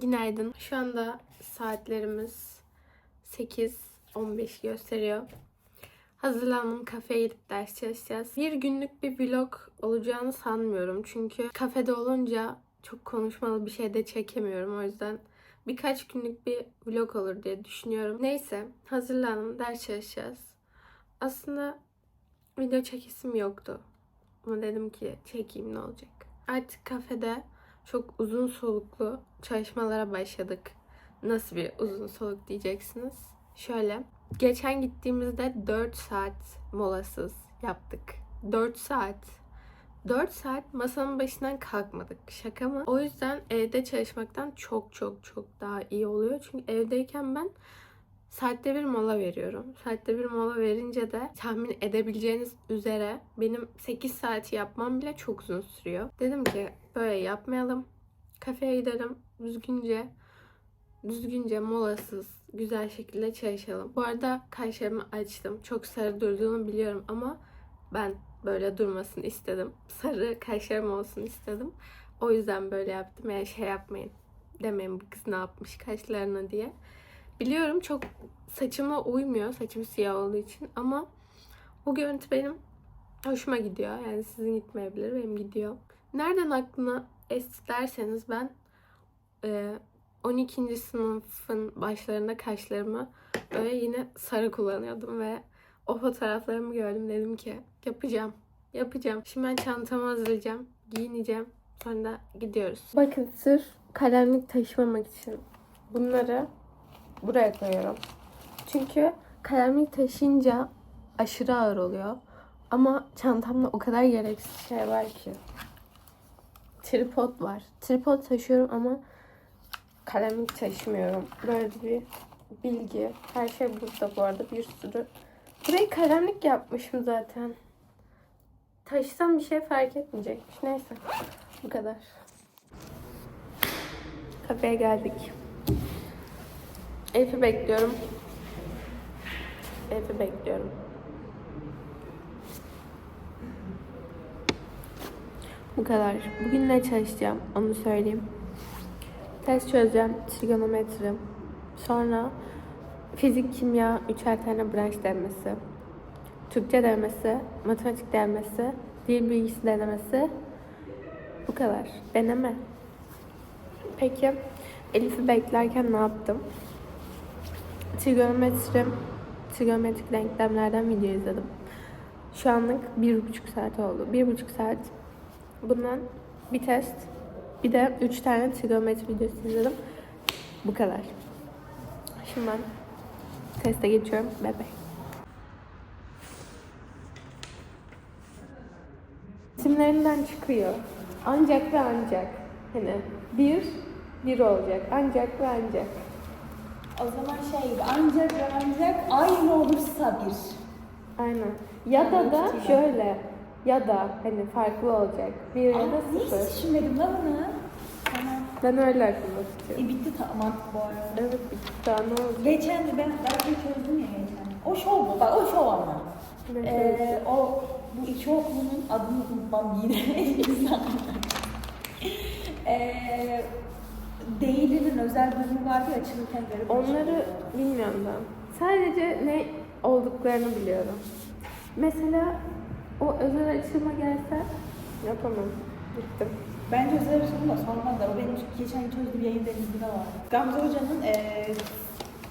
Günaydın. Şu anda saatlerimiz 8.15 gösteriyor. Hazırlandım. Kafeye gidip ders çalışacağız. Bir günlük bir vlog olacağını sanmıyorum. Çünkü kafede olunca çok konuşmalı bir şey de çekemiyorum. O yüzden birkaç günlük bir vlog olur diye düşünüyorum. Neyse hazırlandım. Ders çalışacağız. Aslında video çekesim yoktu. Ama dedim ki çekeyim ne olacak. Artık kafede çok uzun soluklu çalışmalara başladık. Nasıl bir uzun soluk diyeceksiniz? Şöyle. Geçen gittiğimizde 4 saat molasız yaptık. 4 saat. 4 saat masanın başından kalkmadık. Şaka mı? O yüzden evde çalışmaktan çok çok çok daha iyi oluyor. Çünkü evdeyken ben saatte bir mola veriyorum. Saatte bir mola verince de tahmin edebileceğiniz üzere benim 8 saati yapmam bile çok uzun sürüyor. Dedim ki böyle yapmayalım. Kafeye gidelim düzgünce düzgünce molasız güzel şekilde çalışalım. Bu arada kaşlarımı açtım. Çok sarı durduğunu biliyorum ama ben böyle durmasını istedim. Sarı kaşlarım olsun istedim. O yüzden böyle yaptım. Yani şey yapmayın. Demeyin bu kız ne yapmış kaşlarına diye. Biliyorum çok saçıma uymuyor. Saçım siyah olduğu için ama bu görüntü benim hoşuma gidiyor. Yani sizin gitmeyebilir. Benim gidiyor. Nereden aklına esti derseniz ben e, 12. sınıfın başlarında kaşlarımı böyle yine sarı kullanıyordum ve o fotoğraflarımı gördüm. Dedim ki yapacağım. Yapacağım. Şimdi ben çantamı hazırlayacağım. Giyineceğim. Sonra da gidiyoruz. Bakın sırf kalemlik taşımamak için bunları buraya koyuyorum. Çünkü kalemlik taşıyınca aşırı ağır oluyor. Ama çantamda o kadar gereksiz şey var ki. Tripod var. Tripod taşıyorum ama kalemlik taşımıyorum. Böyle bir bilgi. Her şey burada bu arada bir sürü. Burayı kalemlik yapmışım zaten. Taşısam bir şey fark etmeyecekmiş. Neyse. Bu kadar. Kafeye geldik. Elif'i bekliyorum. Elif'i bekliyorum. Bu kadar. Bugün ne çalışacağım onu söyleyeyim. Test çözeceğim. Trigonometri. Sonra fizik, kimya, üçer tane branş denemesi. Türkçe denemesi, matematik denemesi, dil bilgisi denemesi. Bu kadar. Deneme. Peki Elif'i beklerken ne yaptım? Trigonometri, trigonometrik denklemlerden video izledim. Şu anlık bir buçuk saat oldu. Bir buçuk saat. Bundan bir test, bir de üç tane trigonometri videosu izledim. Bu kadar. Şimdi ben teste geçiyorum. Bye bye. İsimlerinden çıkıyor. Ancak ve ancak. Hani bir, bir olacak. Ancak ve ancak. O zaman şey ancak ve ancak aynı olursa bir. Aynen. Ya da da şöyle. Ya da hani farklı olacak. Bir ya da niye hiç sıfır. düşünmedim lan bunu? Tamam. Ben öyle aklımda tutuyorum. E bitti tamam bu arada. Evet bitti. Daha ne olacak? Geçen de ben bir çözdüm ya geçen. O şov bu. Bak o şov ama. Ne Ee, o bu iki okulun adını unutmam yine. Ee, değilinin özel bölümü vardı ya açılırken garip. Onları bilmiyorum ben. Sadece ne olduklarını biliyorum. Mesela o özel açılma gelse yapamam. Gittim. Bence özel bir da sormazlar. O benim geçen çözdüğüm yayın denizinde var. Gamze Hoca'nın eee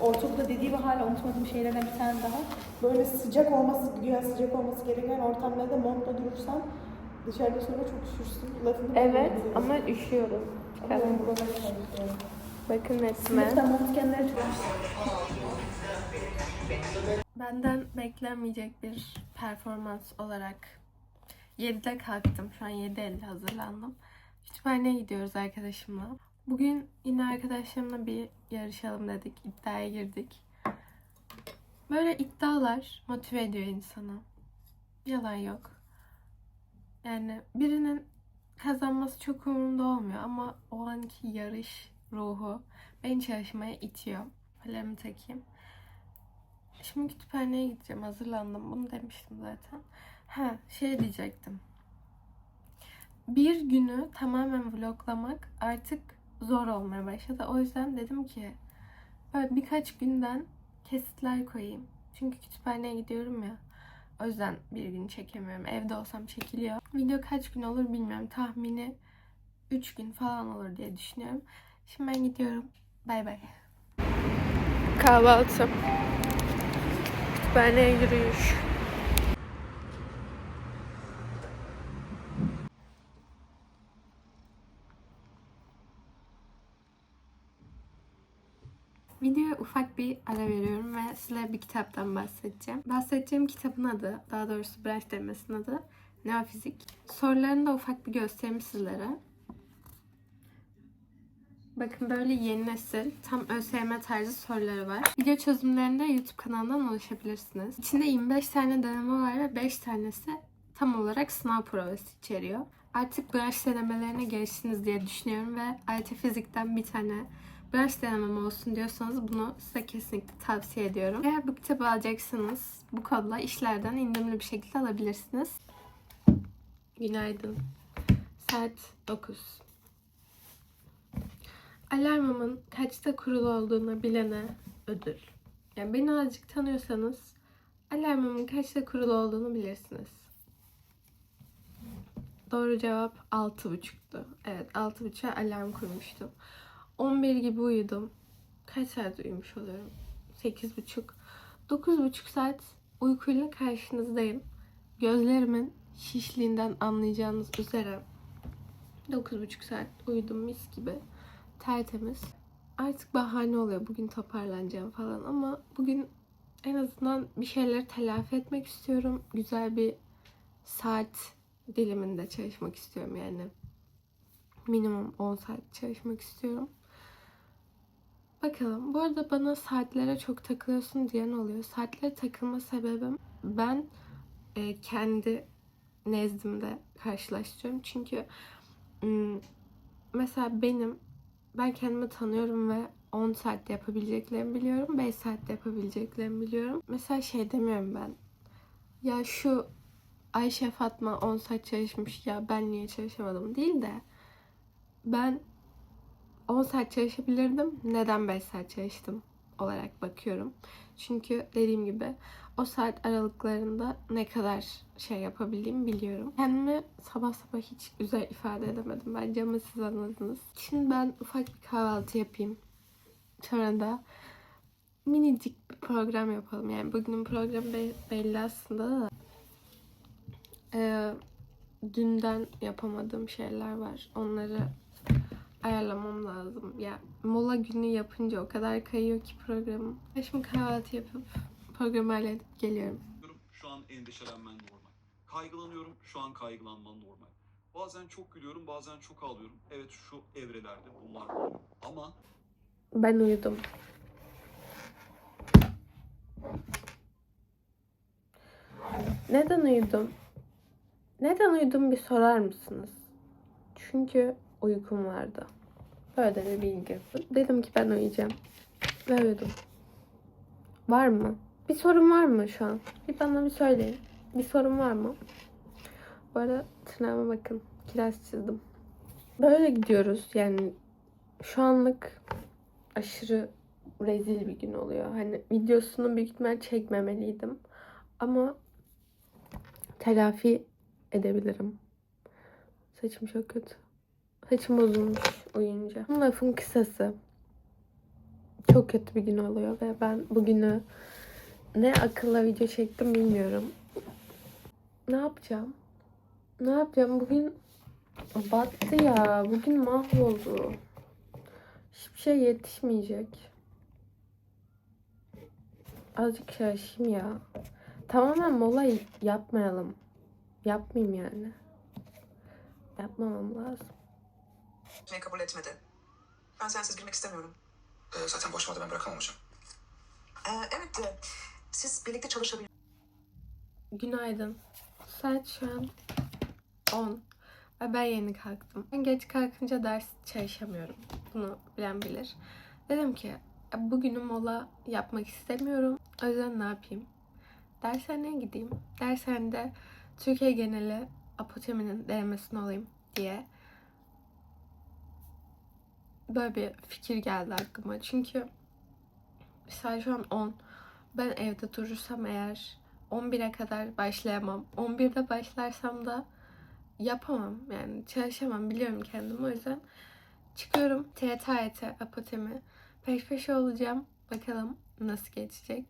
ortaokulda dediği ve hala unutmadığım şeylerden bir tane daha. Böyle sıcak olması, güya sıcak olması gereken ortamlarda montla durursan dışarıda sonra çok üşürsün. Lafını Evet ama üşüyorum. Ama ben çalışıyorum. Bakın çok Benden beklenmeyecek bir performans olarak 7'de kalktım. Şu an 7.50 hazırlandım. Kütüphaneye gidiyoruz arkadaşımla. Bugün yine arkadaşlarımla bir yarışalım dedik. İddiaya girdik. Böyle iddialar motive ediyor insanı. Yalan yok. Yani birinin kazanması çok umurumda olmuyor ama o anki yarış ruhu beni çalışmaya itiyor. Kalemimi takayım. Şimdi kütüphaneye gideceğim. Hazırlandım. Bunu demiştim zaten. Ha, şey diyecektim. Bir günü tamamen vloglamak artık zor olmaya başladı. O yüzden dedim ki böyle birkaç günden kesitler koyayım. Çünkü kütüphaneye gidiyorum ya. O yüzden bir gün çekemiyorum. Evde olsam çekiliyor. Video kaç gün olur bilmiyorum. Tahmini 3 gün falan olur diye düşünüyorum. Şimdi ben gidiyorum. Bay bay. Kahvaltı. Kütüphaneye yürüyüş. Videoya ufak bir ara veriyorum ve size bir kitaptan bahsedeceğim. Bahsedeceğim kitabın adı, daha doğrusu branş demesinin adı Neofizik. Sorularını da ufak bir göstereyim sizlere. Bakın böyle yeni nesil tam ÖSYM tarzı soruları var. Video çözümlerinde YouTube kanalından ulaşabilirsiniz. İçinde 25 tane deneme var ve 5 tanesi tam olarak sınav provası içeriyor. Artık branş denemelerine geçtiniz diye düşünüyorum ve AYT Fizik'ten bir tane branş denemem olsun diyorsanız bunu size kesinlikle tavsiye ediyorum. Eğer bu kitabı alacaksanız bu kodla işlerden indirimli bir şekilde alabilirsiniz. Günaydın. Saat 9. Alarmımın kaçta kurulu olduğunu bilene ödül. Yani beni azıcık tanıyorsanız alarmımın kaçta kurulu olduğunu bilirsiniz. Doğru cevap 6.30'tu. Evet 6.30'a alarm kurmuştum. 11 gibi uyudum. Kaç saat uyumuş oluyorum? 8.30. 9.5 saat uykuyla karşınızdayım. Gözlerimin şişliğinden anlayacağınız üzere 9.5 saat uyudum mis gibi. Tertemiz. Artık bahane oluyor bugün toparlanacağım falan ama bugün en azından bir şeyleri telafi etmek istiyorum. Güzel bir saat diliminde çalışmak istiyorum yani. Minimum 10 saat çalışmak istiyorum. Bakalım. Bu arada bana saatlere çok takılıyorsun diyen oluyor. Saatlere takılma sebebim ben e, kendi nezdimde karşılaştırıyorum. Çünkü mesela benim ben kendimi tanıyorum ve 10 saatte yapabileceklerimi biliyorum. 5 saatte yapabileceklerimi biliyorum. Mesela şey demiyorum ben. Ya şu Ayşe Fatma 10 saat çalışmış ya ben niye çalışamadım değil de ben 10 saat çalışabilirdim. Neden 5 saat çalıştım olarak bakıyorum. Çünkü dediğim gibi o saat aralıklarında ne kadar şey yapabildiğimi biliyorum. Kendimi sabah sabah hiç güzel ifade edemedim. Bence ama siz anladınız. Şimdi ben ufak bir kahvaltı yapayım. Sonra da minicik bir program yapalım. Yani bugünün programı be- belli aslında da. Ee, dünden yapamadığım şeyler var. Onları ayarlamam lazım. Ya mola günü yapınca o kadar kayıyor ki programım. Ben Şimdi kahvaltı yapıp programı halledip geliyorum. Şu an endişelenmen normal. Kaygılanıyorum. Şu an kaygılanman normal. Bazen çok gülüyorum, bazen çok ağlıyorum. Evet şu evrelerde bunlar oluyor. Ama Ben uyudum. Neden uyudum? Neden uyudum bir sorar mısınız? Çünkü uykum vardı. Böyle bir bilgi. Dedim ki ben uyuyacağım. Ve uyudum. Var mı? Bir sorun var mı şu an? Bir bana bir söyleyin. Bir sorun var mı? Bu arada tırnağıma bakın. Kiraz çizdim. Böyle gidiyoruz. Yani şu anlık aşırı rezil bir gün oluyor. Hani videosunu büyük ihtimal çekmemeliydim. Ama telafi edebilirim. Saçım çok kötü. Saçım bozulmuş uyuyunca. Lafın kısası. Çok kötü bir gün oluyor ve ben bugünü ne akılla video çektim bilmiyorum. Ne yapacağım? Ne yapacağım? Bugün battı ya. Bugün mahvoldu. Hiçbir şey yetişmeyecek. Azıcık şaşayım ya. Tamamen mola yapmayalım. Yapmayayım yani. Yapmamam lazım. Gitmeyi kabul etmedi. Ben sensiz girmek istemiyorum. Ee, zaten boş vardı ben bırakamam hocam. Ee, evet de siz birlikte çalışabilir Günaydın. Saat şu an 10. Ve ben yeni kalktım. Ben geç kalkınca ders çalışamıyorum. Bunu bilen bilir. Dedim ki "Ya bugünü mola yapmak istemiyorum. O yüzden ne yapayım? Dershaneye gideyim. Dershanede Türkiye geneli apoteminin denemesini alayım diye böyle bir fikir geldi aklıma. Çünkü saat şu an 10. Ben evde durursam eğer 11'e kadar başlayamam. 11'de başlarsam da yapamam. Yani çalışamam biliyorum kendimi. O yüzden çıkıyorum. TYT, apotemi. Peş peşe olacağım. Bakalım nasıl geçecek.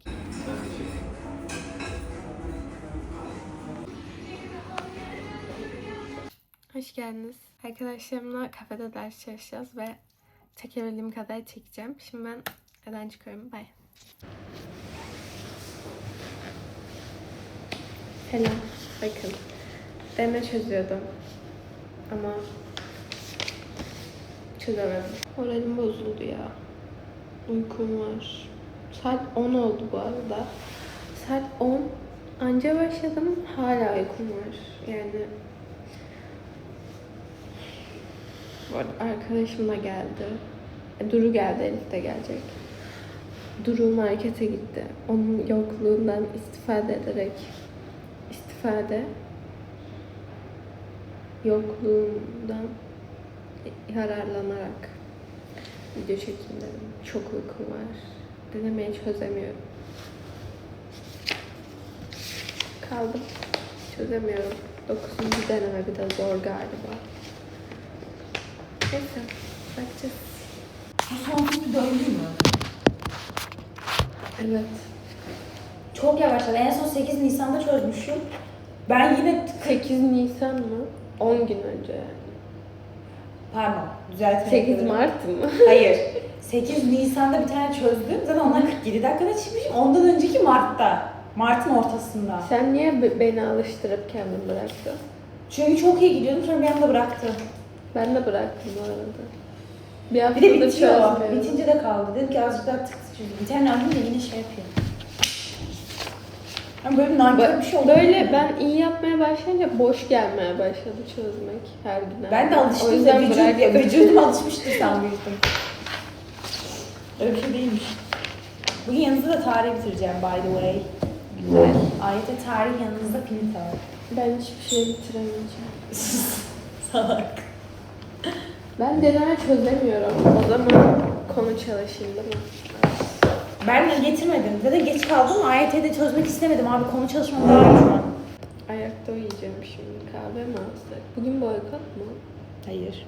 Hoş geldiniz. Arkadaşlarımla kafede ders çalışacağız ve çekebildiğim kadar çekeceğim. Şimdi ben evden çıkıyorum. Bye. Selam. Bakın. Deme çözüyordum. Ama çözemedim. Moralim bozuldu ya. Uykum var. Saat 10 oldu bu arada. Saat 10. Anca başladım. Hala uykum var. Yani Bu arada arkadaşım da geldi. E, Duru geldi, Elif de gelecek. Duru markete gitti. Onun yokluğundan istifade ederek istifade yokluğundan yararlanarak video çekeyim dedim. Çok uykum var. Denemeyi çözemiyorum. Kaldım. Çözemiyorum. Dokuzuncu deneme bir de zor galiba. Neyse. Bakacağız. Bu sonsuz bir döngü mü? Evet. Çok yavaşladı. En son 8 Nisan'da çözmüşüm. Ben yine 8 Nisan mı? 10 gün önce yani. pardon düzeltmek 8 Mart mı? Hayır. 8 Nisan'da bir tane çözdüm. Zaten onlar 47 dakikada çıkmışım. Ondan önceki Mart'ta. Mart'ın ortasında. Sen niye be- beni alıştırıp kendin bıraktın? Çünkü çok iyi gidiyordum sonra bir anda bıraktım. Ben de bıraktım bu arada. Bir Bir haftada de bitiyor. çözmüyorum. Bitince de kaldı. Dedim ki azıcık daha tık tık çözeyim. Bir tane aldım da yine şey yapıyor. Yani böyle bir nankör bir şey oldu. Böyle ben iyi yapmaya başlayınca boş gelmeye başladı çözmek her gün. Ben de O alıştım da yüzden vücut, bıraktım. vücudum alışmıştır sanmıştım. Öyle bir şey değilmiş. Bugün yanınızda da tarih bitireceğim by the way. Güzel. Ayete tarih yanınızda var. Ben hiçbir şey bitiremeyeceğim. Salak. Ben deneme çözemiyorum. O zaman konu çalışayım değil mi? Ben de getirmedim. Zaten geç kaldım. AYT'de çözmek istemedim abi. Konu çalışmam daha iyi şu an. Ayakta uyuyacağım şimdi. Kahve mi alsak? Bugün boykot mu? Hayır.